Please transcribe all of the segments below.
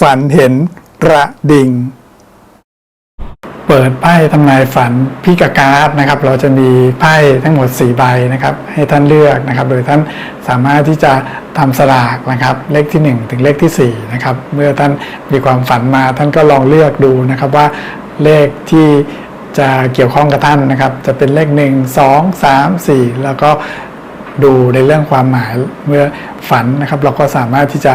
ฝันเห็นกระดิ่ง เปิดไพ่ทำนายฝันพี่กบการ์ดนะครับ เราจะมีไพ่ทั้งหมด 4 ใบนะครับ ให้ท่านเลือกนะครับ โดยท่านสามารถที่จะทำสลากนะครับ เลขที่ 1 ถึงเลขที่ 4 นะครับ เมื่อท่านมีความฝันมาท่านก็ลองเลือกดูนะครับว่าเลขที่จะเกี่ยวข้องกับท่านนะครับ จะเป็นเลข 1 2 3 4 แล้วก็ดูในเรื่องความหมายเมื่อฝันนะครับ เราก็สามารถที่จะ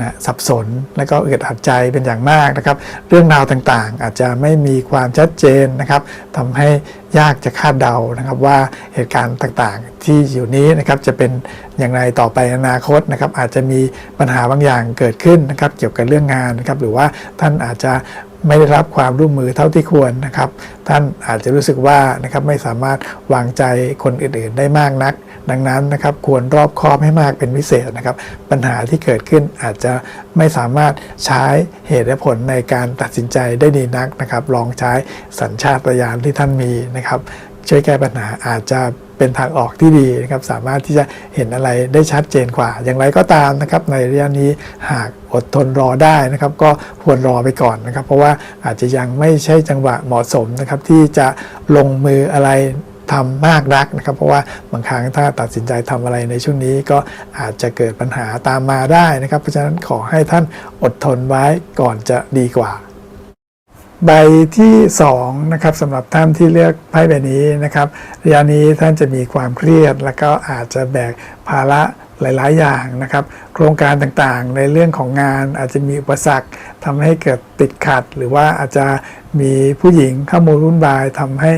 นะสับสนและก็อึดอัดใจเป็นอย่างมากนะครับ เรื่องราวต่างๆ อาจจะไม่มีความชัดเจนนะครับทำให้ ยากจะคาดเดานะครับว่าเหตุการณ์ต่างๆ ที่อยู่นี้นะครับจะเป็นอย่างไรต่อไปในอนาคตนะครับอาจจะมีปัญหาบางอย่างเกิดขึ้นนะครับเกี่ยวกับเรื่องงานนะครับหรือว่าท่านอาจจะไม่ได้รับความร่วมมือเท่าที่ควรนะครับ ท่านอาจจะรู้สึกว่านะครับไม่สามารถวางใจคนอื่นๆ ได้มากนัก ดังนั้นนะครับควรรอบคอบให้มากเป็นพิเศษนะครับ ปัญหาที่เกิดขึ้นอาจจะไม่สามารถใช้เหตุและผลในการตัดสินใจได้ดีนักนะครับ ลองใช้สัญชาตญาณที่ท่านมีนะครับช่วยแก้ปัญหาอาจจะเป็นทางออกที่ดีนะครับสามารถที่จะเห็นอะไรได้ชัดเจนกว่า อย่างไรก็ตามนะครับในระยะนี้หากอดทนรอได้นะครับ ก็ควรรอไปก่อนนะครับ เพราะว่าอาจจะยังไม่ใช่จังหวะเหมาะสมนะครับที่จะลงมืออะไรทำมากนักนะครับ เพราะว่าบางครั้งถ้าตัดสินใจทำอะไรในช่วงนี้ก็อาจจะเกิดปัญหาตามมาได้นะครับ เพราะฉะนั้นขอให้ท่านอดทนไว้ก่อนจะดีกว่า ใบที่2นะครับสำหรับท่านที่เลือกไพ่ใบนี้นะครับระยะนี้ท่านจะมีความเครียด แล้วก็อาจจะแบกภาระหลาย ๆ อย่างนะครับ โครงการต่างๆ ในเรื่องของงานอาจจะมีอุปสรรคทำให้เกิดติดขัด หรือว่าอาจจะมีผู้หญิงเข้ามาวุ่นวายทำให้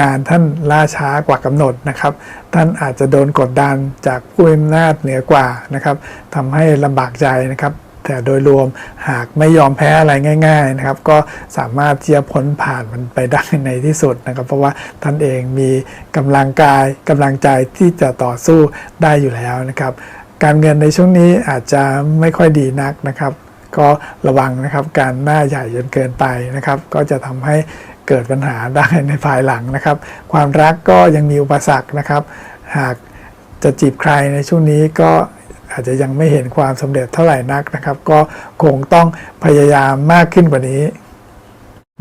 งานท่านล่าช้ากว่ากำหนดนะครับ ท่านอาจจะโดนกดดันจากผู้มีอำนาจเหนือกว่านะครับทำให้ลำบากใจนะครับ แต่โดยรวมหากไม่ยอมแพ้อะไรง่าย ๆนะครับ ก็สามารถที่จะพ้นผ่านมันไปได้ในที่สุดนะครับ เพราะว่าท่านเองมีกำลังกายกำลังใจที่จะต่อสู้ได้อยู่แล้วนะครับ การเงินในช่วงนี้อาจจะไม่ค่อยดีนักนะครับ ก็ระวังนะครับการหน้าใหญ่จนเกินไปนะครับ ก็จะทำให้เกิดปัญหาได้ในภายหลังนะครับ ความรักก็ยังมีอุปสรรคนะครับ หากจะจีบใครในช่วงนี้ก็ อาจจะยังไม่เห็นความสำเร็จเท่าไหร่นักนะครับ ก็คงต้องพยายามมากขึ้นกว่านี้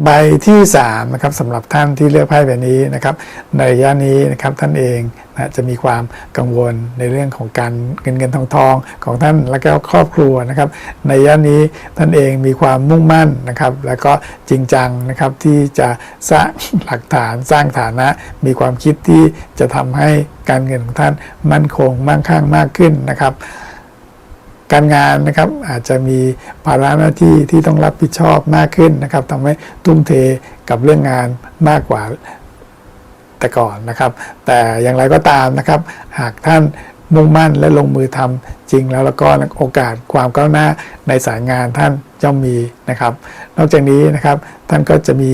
ใบที่3นะครับสำหรับท่านที่เลือกไพ่ใบบนี้นะครับในระยะนี้นะครับท่านเองนะจะมีความกังวลในเรื่องของการเงินเงินทองทองของท่านและก็ครอบครัวนะครับ ในระยะนี้ท่านเองมีความมุ่งมั่นนะครับ แล้วก็จริงจังนะครับที่จะสร้างหลักฐานสร้างฐานะ มีความคิดที่จะทำให้การเงินของท่านมั่นคงมั่งคั่งมากขึ้นนะครับ การงานนะครับอาจจะมีภาระหน้าที่ที่ต้องรับผิดชอบมากขึ้นนะครับทำให้ทุ่มเทกับเรื่องงานมากกว่าแต่ก่อนนะครับ แต่อย่างไรก็ตามนะครับ หากท่าน มุ่งมั่นและลงมือทำจริงแล้วแล้วก็โอกาสความก้าวหน้าในสายงานท่านย่อมมีนะครับ นอกจากนี้นะครับท่านก็จะมี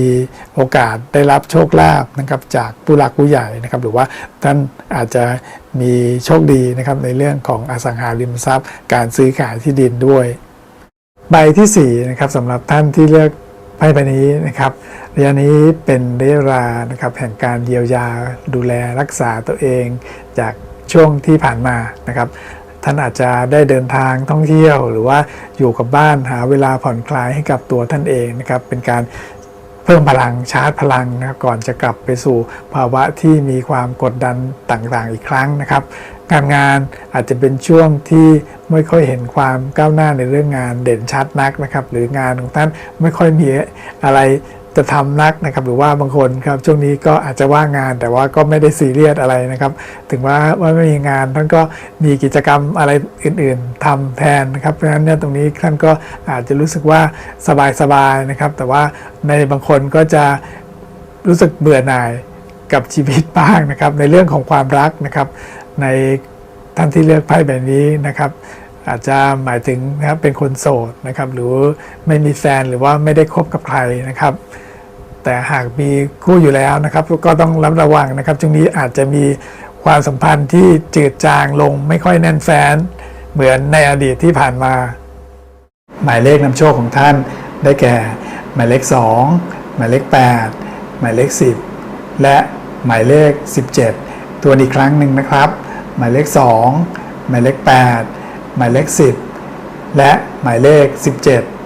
โอกาสได้รับโชคลาภนะครับจากผู้หลักผู้ใหญ่นะครับหรือว่าท่านอาจจะมีโชคดีนะครับในเรื่องของอสังหาริมทรัพย์ การซื้อขายที่ดินด้วย ใบที่4นะครับสำหรับท่านที่เลือกไพ่ใบนี้นะครับระยะนี้เป็นระยะเวลานะครับแห่งการเยียวยาดูแลรักษาตัวเองจาก ช่วงที่ผ่านมานะครับ ท่านอาจจะได้เดินทางท่องเที่ยว หรือว่าอยู่กับบ้านหาเวลาผ่อนคลายให้กับตัวท่านเองนะครับ เป็นการเพิ่มพลังชาร์จพลังนะครับก่อนจะกลับไปสู่ภาวะที่มีความกดดันต่างๆอีกครั้งนะครับการงานอาจจะเป็นช่วงที่ไม่ค่อยเห็นความก้าวหน้าในเรื่องงานเด่นชัดนักนะครับ หรืองานของท่านไม่ค่อยมีอะไร จะทำนักนะครับหรือว่าบางคนครับช่วงนี้ก็อาจจะว่างงานแต่ว่าก็ไม่ได้ซีเรียสอะไรนะครับ ถึงว่าว่าไม่มีงานท่านก็มีกิจกรรมอะไรอื่น ๆทำแทนนะครับเพราะฉะนั้นเนี่ยตรงนี้ท่านก็อาจจะรู้สึกว่าสบายๆนะครับ แต่ว่าในบางคนก็จะรู้สึกเบื่อหน่ายกับชีวิตบ้างนะครับ ในเรื่องของความรักนะครับ ในท่านที่เลือกไพ่แบบนี้นะครับอาจจะหมายถึงนะครับเป็นคนโสดนะครับ หรือไม่มีแฟนหรือว่าไม่ได้คบกับใครนะครับ แต่หากมีคู่อยู่แล้วนะครับ ก็ต้องระมัดระวังนะครับช่วงนี้อาจจะมีความสัมพันธ์ที่จืดจางลงไม่ค่อยแน่นแฟ้น เหมือนในอดีตที่ผ่านมา หมายเลขนำโชคของท่านได้แก่ หมายเลข 2 หมายเลข 8 หมายเลข 10 และหมายเลข 17 ตัวอีกครั้งหนึ่งนะครับ หมายเลข 2 หมายเลข 8 หมายเลข 10 และหมายเลข 17